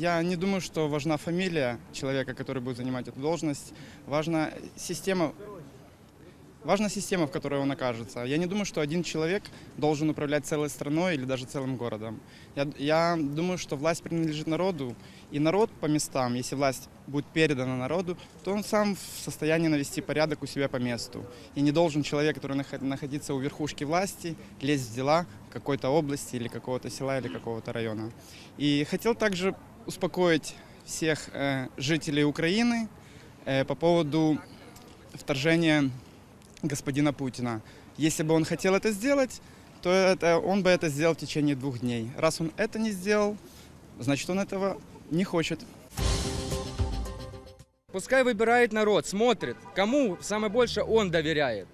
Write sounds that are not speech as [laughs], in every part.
я не думаю, что важна фамилия человека, который будет занимать эту должность. Важна система, важна система, в которой он окажется. Я не думаю, что один человек должен управлять целой страной или даже целым городом. Я, я думаю, что власть принадлежит народу, и народ по местам, если власть будет передана народу, то он сам в состоянии навести порядок у себя по месту. И не должен человек, который наход- находится у верхушки власти, лезть в дела какой-то области или какого-то села или какого-то района. И хотел также успокоить всех э, жителей Украины э, по поводу вторжения господина Путина. Если бы он хотел это сделать, то это, он бы это сделал в течение двух дней. Раз он это не сделал, значит он этого не хочет. Пускай выбирает народ, смотрит, кому самое больше он доверяет.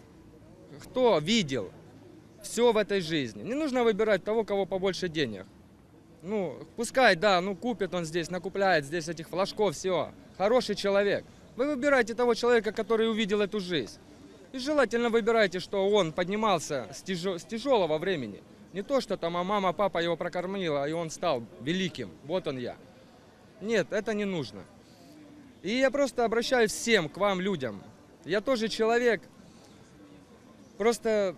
Кто видел все в этой жизни. Не нужно выбирать того, кого побольше денег. Ну, пускай, да, ну купит он здесь, накупляет здесь этих флажков, все. Хороший человек. Вы выбираете того человека, который увидел эту жизнь. И желательно выбирайте, что он поднимался с, тяжё- с тяжелого времени. Не то, что там а мама, папа его прокормила, и он стал великим. Вот он я. Нет, это не нужно. И я просто обращаюсь всем к вам, людям. Я тоже человек. Просто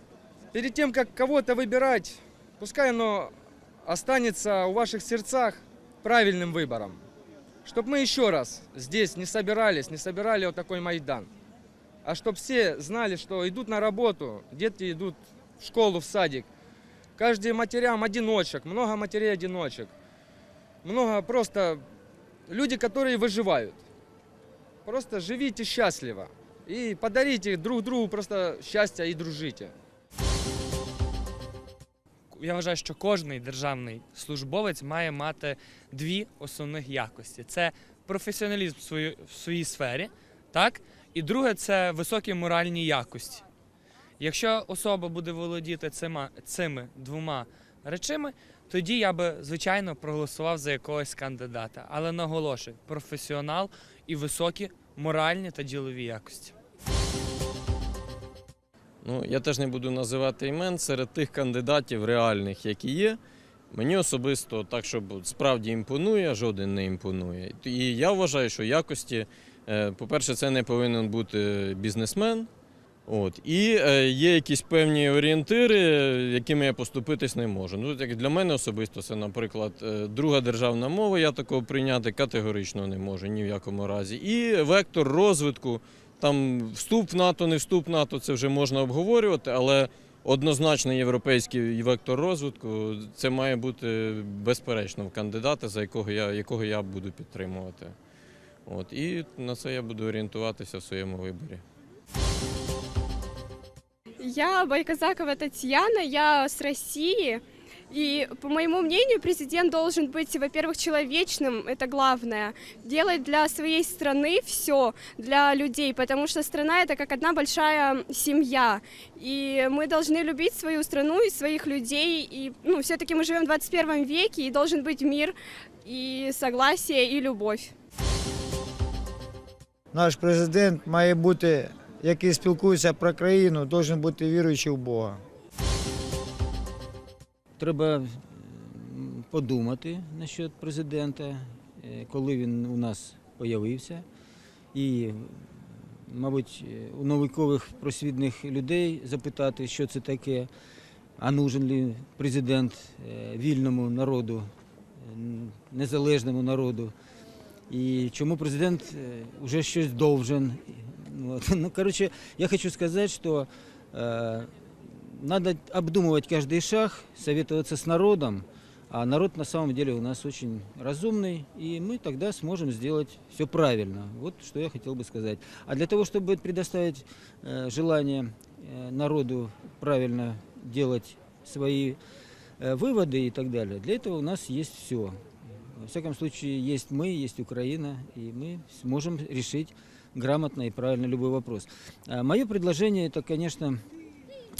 перед тем, как кого-то выбирать, пускай оно останется у ваших сердцах правильным выбором. Чтобы мы еще раз здесь не собирались, не собирали вот такой Майдан. А чтобы все знали, что идут на работу, дети идут в школу, в садик. Каждый матерям одиночек, много матерей-одиночек. Много просто люди, которые выживают. Просто живите счастливо. И подарите друг другу просто счастье и дружите. Я вважаю, що кожний державний службовець має мати дві основних якості: це професіоналізм в своїй, в своїй сфері, так? І друге це високі моральні якості. Якщо особа буде володіти цими, цими двома речами, тоді я би, звичайно, проголосував за якогось кандидата. Але наголошую, професіонал і високі моральні та ділові якості. Ну, я теж не буду називати імен серед тих кандидатів реальних, які є. Мені особисто так, щоб справді імпонує, жоден не імпонує. І я вважаю, що якості, е, по-перше, це не повинен бути бізнесмен. От. І е, є якісь певні орієнтири, якими я поступитись не можу. Ну, як для мене особисто це, наприклад, е, друга державна мова, я такого прийняти категорично не можу ні в якому разі. І вектор розвитку. Там вступ в НАТО, не вступ в НАТО, це вже можна обговорювати, але однозначно європейський вектор розвитку це має бути безперечно в кандидата, за якого я, якого я буду підтримувати. От, і на це я буду орієнтуватися в своєму виборі. Я Байказакова Татьяна, я с России. И, по моему мнению, президент должен быть, во-первых, человечным, это главное, делать для своей страны все для людей, потому что страна это как одна большая семья, и мы должны любить свою страну и своих людей, и, ну, все-таки мы живем в 21 веке, и должен быть мир, и согласие, и любовь. Наш президент має бути, який спілкується про країну, должен бути віруючий в Бога. Треба подумати насчет президента, е, коли він у нас появився. І, мабуть, е, у наукових просвітних людей запитати, що це таке, а нужен ли президент е, вільному народу, незалежному народу. І чому президент вже щось довжен. [laughs] Ну, короче, я хочу сказать, что э, надо обдумывать каждый шаг, советоваться с народом, а народ на самом деле у нас очень разумный, и мы тогда сможем сделать все правильно. Вот что я хотел бы сказать. А для того, чтобы предоставить э, желание э, народу правильно делать свои э, выводы и так далее, для этого у нас есть все. Во всяком случае, есть мы, есть Украина, и мы сможем решить грамотно и правильно любой вопрос. А Мое предложение это, конечно,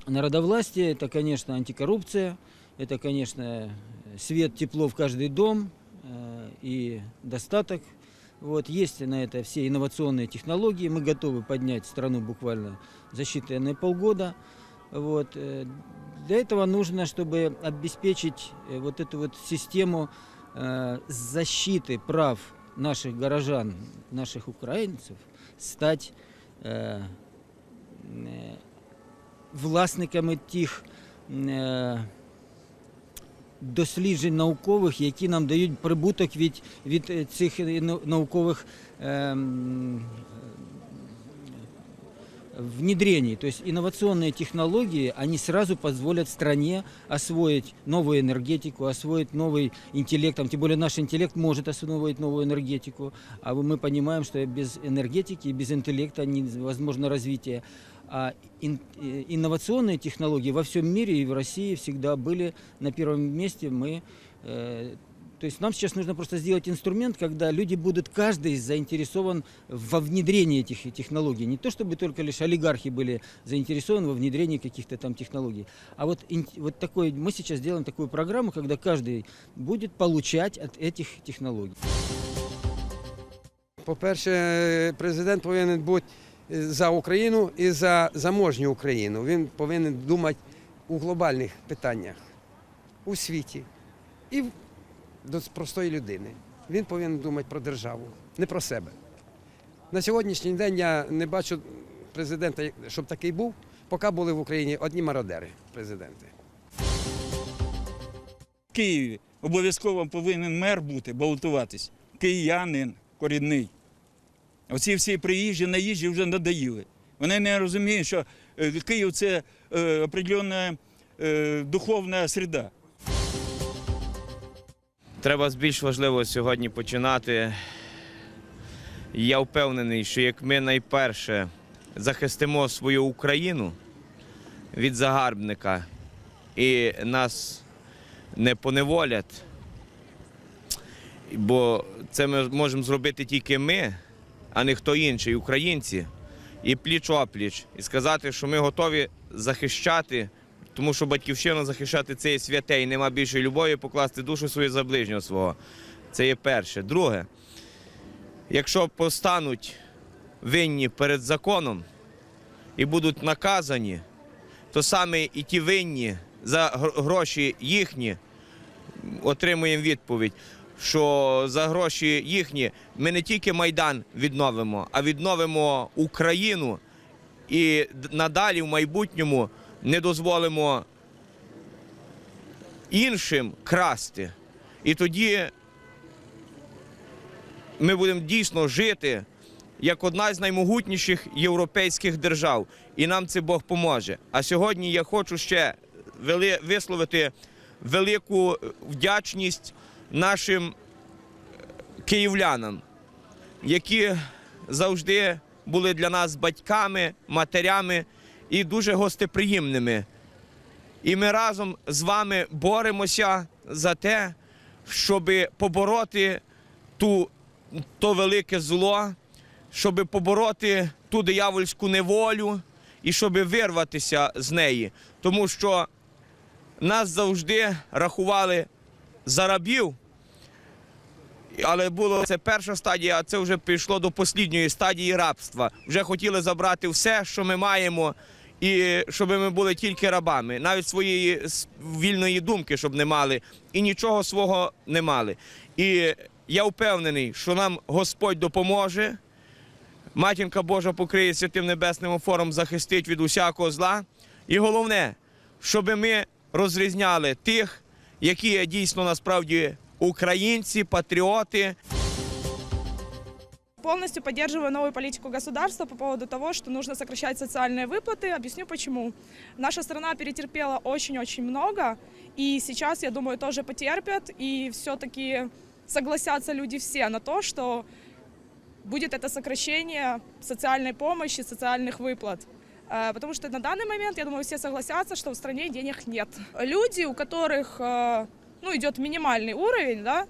народовластие, это, конечно, антикоррупция, это, конечно, свет, тепло в каждый дом э, и достаток. Вот, есть на это все инновационные технологии. Мы готовы поднять страну буквально за считанные полгода. Вот. э, Для этого нужно, чтобы обеспечить э, вот эту вот систему защиты прав наших горожан, наших украинцев, стать власниками тих е, досліджень наукових, які нам дають прибуток від, від е, цих е, нау- наукових ем, внедрений. То есть инновационные технологии, они сразу позволят стране освоить новую энергетику, освоить новый интеллект. Там, тем более наш интеллект может освоить новую энергетику. А мы понимаем, что без энергетики и без интеллекта невозможно развитие. А ин- э, инновационные технологии во всем мире и в России всегда были на первом месте. Мы э, то есть нам сейчас нужно просто сделать инструмент, когда люди будут каждый заинтересован во внедрении этих технологий. Не то чтобы только лишь олигархи были заинтересованы во внедрении каких-то там технологий. А вот, вот такой, мы сейчас делаем такую программу, когда каждый будет получать от этих технологий. По-перше, президент повинен бути за Україну і за заможню Україну. Він повинен думати у глобальних питаннях у світі і до простої людини. Він повинен думати про державу, не про себе. На сьогоднішній день я не бачу президента, щоб такий був, поки були в Україні одні мародери президенти. В Києві обов'язково повинен мер бути, балотуватись. Киянин корінний. Оці всі приїжджі, наїжджі вже надоїли. Вони не розуміють, що е, Київ це е, определенна е, духовна середа. Треба з більш важливого сьогодні починати. Я впевнений, що як ми найперше захистимо свою Україну від загарбника і нас не поневолять, бо це ми можемо зробити тільки ми, а не хто інший, українці, і пліч опліч, і сказати, що ми готові захищати тому що батьківщину захищати це є святе і нема більшої любові покласти душу свою за ближнього свого. Це є перше. Друге, якщо постануть винні перед законом і будуть наказані, то саме і ті винні за гроші їхні отримуємо відповідь, що за гроші їхні ми не тільки Майдан відновимо, а відновимо Україну і надалі в майбутньому не дозволимо іншим красти. І тоді ми будемо дійсно жити як одна з наймогутніших європейських держав. І нам це Бог поможе. А сьогодні я хочу ще вели- висловити велику вдячність нашим київлянам, які завжди були для нас батьками, матерями і дуже гостеприємними. І ми разом з вами боремося за те, щоб побороти ту, то велике зло, щоб побороти ту диявольську неволю і щоб вирватися з неї. Тому що нас завжди рахували за рабів, але було це перша стадія, а це вже пішло до послідньої стадії рабства. Вже хотіли забрати все, що ми маємо, і щоб ми були тільки рабами, навіть своєї вільної думки, щоб не мали, і нічого свого не мали. І я впевнений, що нам Господь допоможе. Матінка Божа покриє святим небесним офором, захистить від усякого зла. І головне, щоб ми розрізняли тих, які дійсно насправді українці, патріоти, Полностью поддерживаю новую политику государства по поводу того, что нужно сокращать социальные выплаты. Объясню почему. Наша страна перетерпела очень-очень много, и сейчас, я думаю, тоже потерпят, и все-таки согласятся люди все на то, что будет это сокращение социальной помощи, социальных выплат. Э, Потому что на данный момент, я думаю, все согласятся, что в стране денег нет. Люди, у которых э, ну, идет минимальный уровень, да,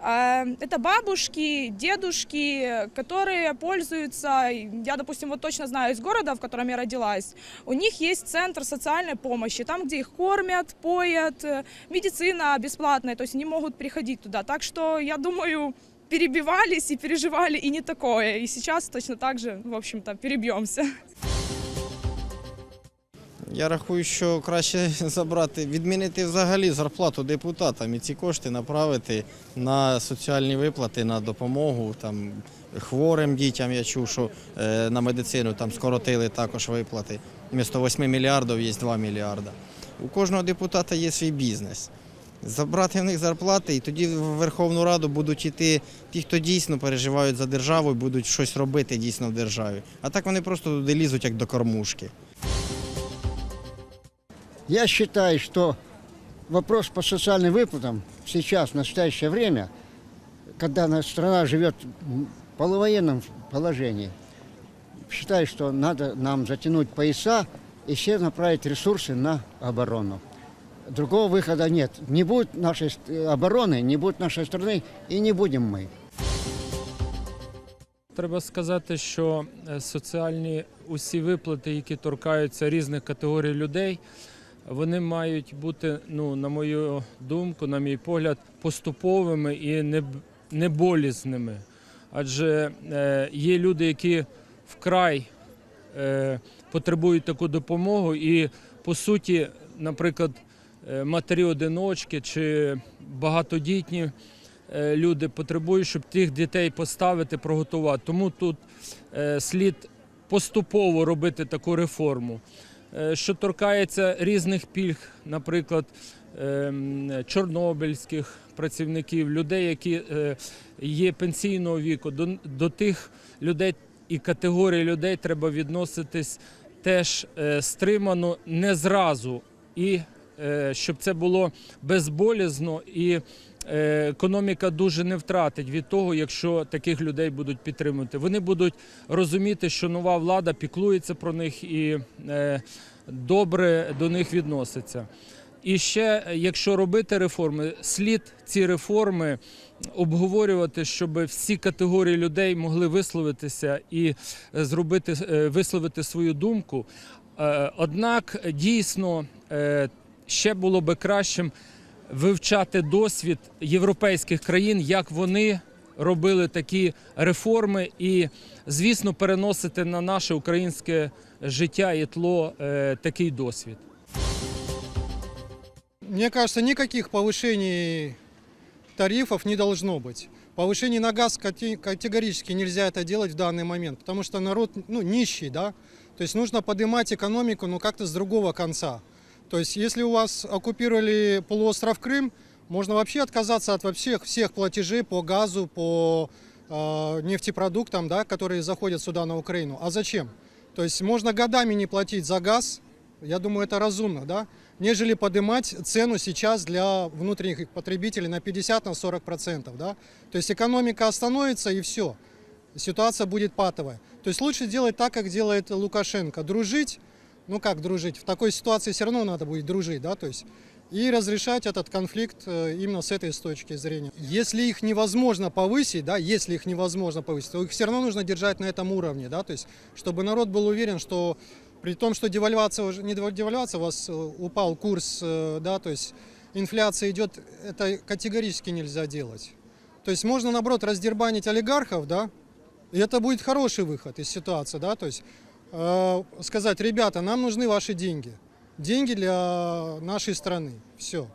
э, это бабушки, дедушки, которые пользуются, я, допустим, вот точно знаю из города, в котором я родилась, у них есть центр социальной помощи, там, где их кормят, поят, э, медицина бесплатная, то есть они могут приходить туда. Так что, я думаю, перебивались и переживали и не такое. И сейчас точно так же, в общем-то, перебьемся. Я рахую, що краще [laughs] забрати, відмінити взагалі зарплату депутатам і ці кошти направити на соціальні виплати, на допомогу там, хворим дітям. Я чув, що е, на медицину там скоротили також виплати. Вмісто 8 мільярдів є 2 мільярда. У кожного депутата є свій бізнес. Забрати в них зарплати, і тоді в Верховну Раду будуть йти ті, хто дійсно переживають за державу і будуть щось робити дійсно в державі. А так вони просто туди лізуть як до кормушки. Я считаю, что вопрос по социальным выплатам сейчас, в настоящее время, когда наша страна живет в полувоенном положении, считаю, что надо нам затянуть пояса и все направить ресурсы на оборону. Другого выхода нет. Не будет нашей ст- обороны, не будет нашей страны и не будем мы. Треба сказати, що е, соціальні усі виплати, які торкаються різних категорій людей, вони мають бути, ну, на мою думку, на мій погляд, поступовими і не, не. Адже е, є люди, які вкрай е, потребують таку допомогу, і по суті, наприклад, е, матері-одиночки чи багатодітні люди потребують, щоб тих дітей поставити, приготувати. Тому тут слід поступово робити таку реформу. Е, Що торкається різних пільг, наприклад, ем, чорнобильських працівників, людей, які е, є пенсійного віку, до, тих людей і категорій людей треба відноситись теж е, стримано не зразу, і е, щоб це було безболізно і е, економіка дуже не втратить від того, якщо таких людей будуть підтримувати. Вони будуть розуміти, що нова влада піклується про них і е, добре до них відноситься. І ще, е, якщо робити реформи, слід ці реформи обговорювати, щоб всі категорії людей могли висловитися і е, зробити е, висловити свою думку. Е, Однак дійсно е, ще було би кращим вивчати досвід європейських країн, як вони робили такі реформи, і, звісно, переносити на наше українське життя і тло е, такий досвід. Мне кажется, никаких повышений тарифов не должно быть. Повышение на газ кате- категорически нельзя это делать в данный момент, потому что народ ну, нищий, да. То есть нужно поднимать экономику, но как-то с другого конца. То есть если у вас оккупировали полуостров Крым, можно вообще отказаться от всех, всех платежей по газу, по э, нефтепродуктам, да, которые заходят сюда на Украину. А зачем? То есть можно годами не платить за газ, я думаю, это разумно, да, нежели поднимать цену сейчас для внутренних потребителей на 50 на 40 процентов, да. То есть экономика остановится и все, ситуация будет патовая. То есть лучше делать так, как делает Лукашенко, дружить, ну как дружить, в такой ситуации все равно надо будет дружить, да, то есть и разрешать этот конфликт э, именно с этой с точки зрения. Если их невозможно повысить, да, если их невозможно повысить, то их все равно нужно держать на этом уровне, да, то есть чтобы народ был уверен, что при том, что девальвация уже не девальвация, у вас э, упал курс, э, да, то есть инфляция идет, это категорически нельзя делать. То есть можно наоборот раздербанить олигархов, да, и это будет хороший выход из ситуации, да, то есть сказать, ребята, нам нужны ваши деньги, деньги для нашей страны, все.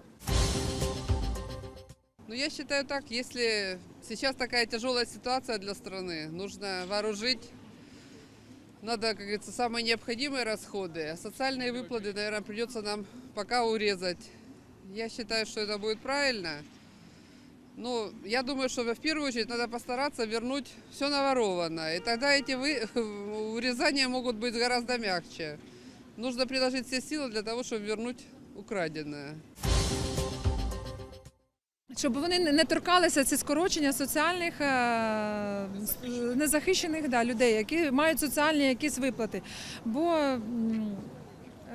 Ну, я считаю так, если сейчас такая тяжелая ситуация для страны, нужно вооружить, надо, как говорится, самые необходимые расходы, а социальные выплаты, наверное, придется нам пока урезать. Я считаю, что это будет правильно. Ну, я думаю, что в первую очередь надо постараться вернуть все наворованное. И тогда эти вы... [laughs] урезания могут быть гораздо мягче. Нужно приложить все силы для того, чтобы вернуть украденное. Щоб вони не- не торкалися ці скорочення соціальних е, с- незахищених да, людей, які мають соціальні якісь виплати. Бо м,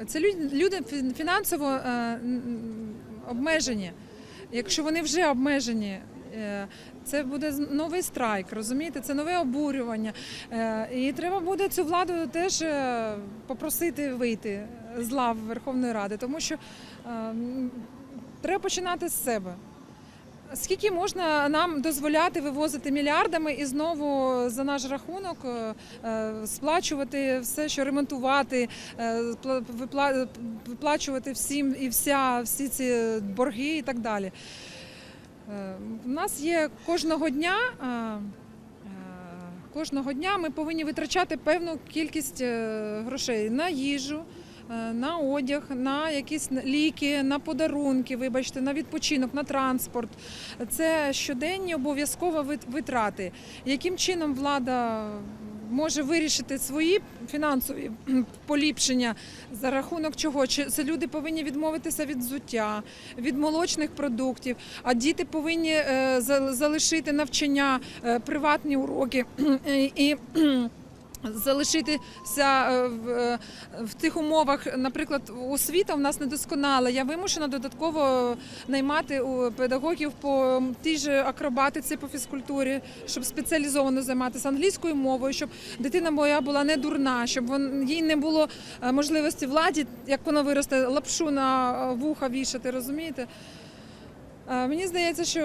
це лю- люди фін- фінансово е, м, обмежені. Якщо вони вже обмежені, е, це буде новий страйк, розумієте? Це нове обурювання. Е, І треба буде цю владу теж е, попросити вийти з лав Верховної Ради, тому що треба починати з себе. Скільки можна нам дозволяти вивозити мільярдами і знову за наш рахунок е, е, сплачувати все, що ремонтувати, е, виплачувати всім і вся всі ці борги і так далі. У нас є кожного дня. Кожного дня ми повинні витрачати певну кількість грошей на їжу, на одяг, на якісь ліки, на подарунки, вибачте, на відпочинок, на транспорт. Це щоденні обов'язково витрати. Яким чином влада може вирішити свої фінансові [clears throat] поліпшення за рахунок чого? Чи це люди повинні відмовитися від взуття, від молочних продуктів, а діти повинні е, за- залишити навчання, е, приватні уроки [clears throat] і. Залишитися е, в, е, в тих умовах, наприклад, освіта в нас недосконала. Я вимушена додатково наймати у педагогів по тій же акробатиці по фізкультурі, щоб спеціалізовано займатися англійською мовою, щоб дитина моя була не дурна, щоб вон, їй не було е, можливості владі, як вона виросте, лапшу на вуха вішати, розумієте? Е, Мені здається, що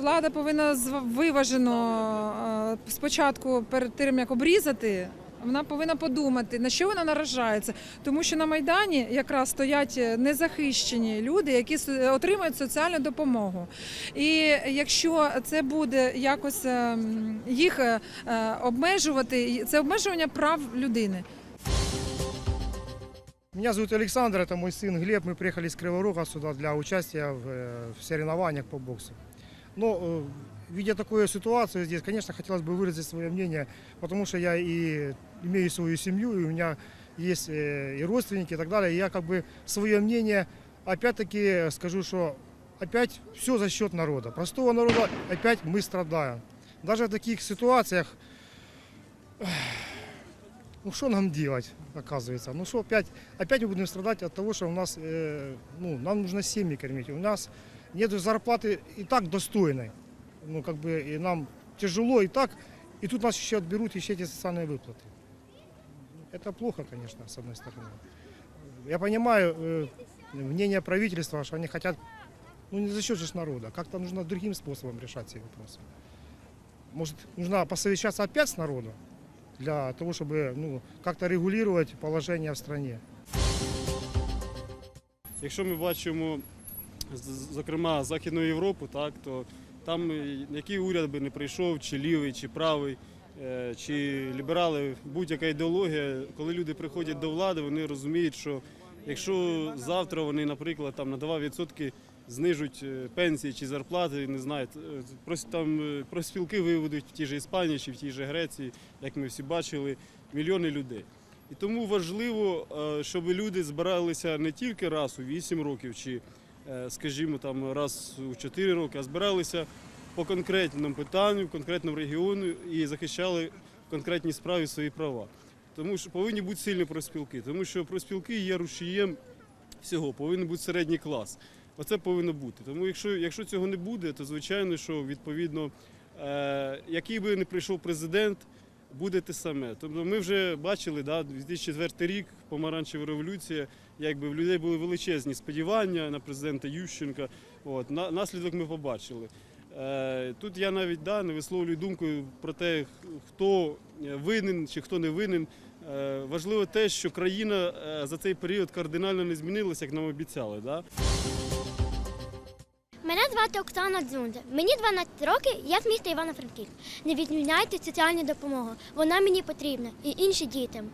влада повинна виважено е, спочатку перед тим, як обрізати. Вона повинна подумати, на що вона наражається, тому що на майдані якраз стоять незахищені люди, які отримують соціальну допомогу. І якщо це буде якось ем, їх е, е, обмежувати, це обмежування прав людини. Меня зовут Александр, это мой сын Глеб. Мы приехали с Кривого Рога сюда для участия в, э, в соревнованиях по боксу. Но, э, видя такую ситуацию здесь, конечно, хотелось бы выразить свое мнение, потому что я и имею свою семью, и у меня есть э, и родственники и так далее. И я как бы свое мнение, опять-таки скажу, что опять все за счет народа. Простого народа опять мы страдаем. Даже в таких ситуациях ну что нам делать, оказывается? Ну что, опять, опять мы будем страдать от того, что у нас, э, ну, нам нужно семьи кормить. У нас нет зарплаты и так достойной. Ну, как бы, и нам тяжело и так, и тут нас еще отберут еще эти социальные выплаты. Это плохо, конечно, с одной стороны. Я понимаю э, мнение правительства, что они хотят, ну, не за счет же народа, как-то нужно другим способом решать эти вопросы. Может, нужно посовещаться опять с народом, для того, чтобы ну, как-то регулировать положение в стране. Якщо ми бачимо, зокрема, Західну Європу, так, то там е, який уряд би не прийшов, чи лівий, чи правий, е, чи ліберали, будь-яка ідеологія, коли люди приходять до влади, вони розуміють, що якщо завтра вони, наприклад, там на 2% знижуть е, пенсії чи зарплати, не знаю, е, там е, профспілки виведуть в тій же Іспанії чи в тій же Греції, як ми всі бачили, мільйони людей. І тому важливо, щоб люди збиралися не тільки раз у 8 років, чи, скажімо, там раз у 4 роки, а збиралися по конкретному питанню, в конкретному регіону і захищали в конкретній справі свої права. Тому що повинні бути сильні профспілки, тому що профспілки є рушієм всього, повинен бути середній клас. Оце повинно бути. Тому якщо, якщо цього не буде, то звичайно, що відповідно, е, який би не прийшов президент, буде те саме. Тобто ми вже бачили, да, 2004 рік, помаранчева революція, якби в людей були величезні сподівання на президента Ющенка. От, на, наслідок ми побачили. Е, тут я навіть да, не висловлюю думку про те, хто винен чи хто не винен. Е, важливо те, що країна е, за цей період кардинально не змінилася, як нам обіцяли. Да? Звати Оксана Дзунда. Мені 12 років, я з міста Івано-Франківськ. Не відміняйте соціальну допомогу. Вона мені потрібна і інші дітям.